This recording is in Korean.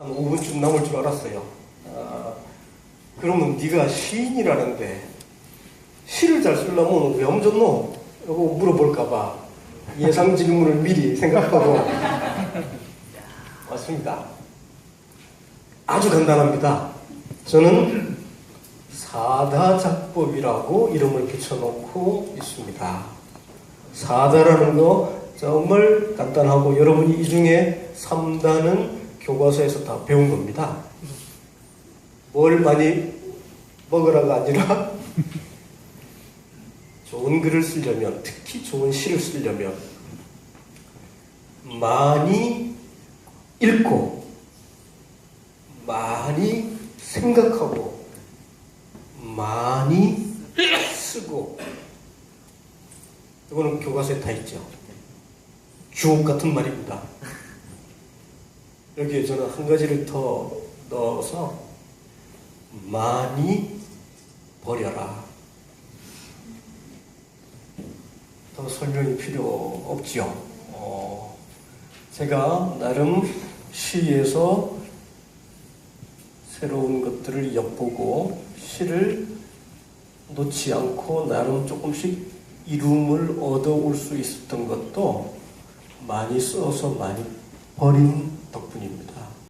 한 5분쯤 남을 줄 알았어요. 아, 그러면 네가 시인이라는데 시를 잘 쓰려면 왜 엄졌노? 이거 물어볼까봐 예상 질문을 미리 생각하고 왔습니다. 아주 간단합니다. 저는 사다작법이라고 이름을 붙여놓고 있습니다. 사다라는 거 정말 간단하고 여러분이 이 중에 3단은 교과서에서 다 배운 겁니다. 뭘 많이 먹으라가 아니라 좋은 글을 쓰려면 특히 좋은 시를 쓰려면 많이 읽고 많이 생각하고 많이 쓰고 이거는 교과서에 다 있죠. 주옥 같은 말입니다. 여기에 저는 한 가지를 더 넣어서 많이 버려라. 더 설명이 필요 없지요. 어, 제가 나름 시에서 새로운 것들을 엿보고 시를 놓지 않고 나름 조금씩 이름을 얻어올 수 있었던 것도 많이 써서 많이 버린 덕분입니다.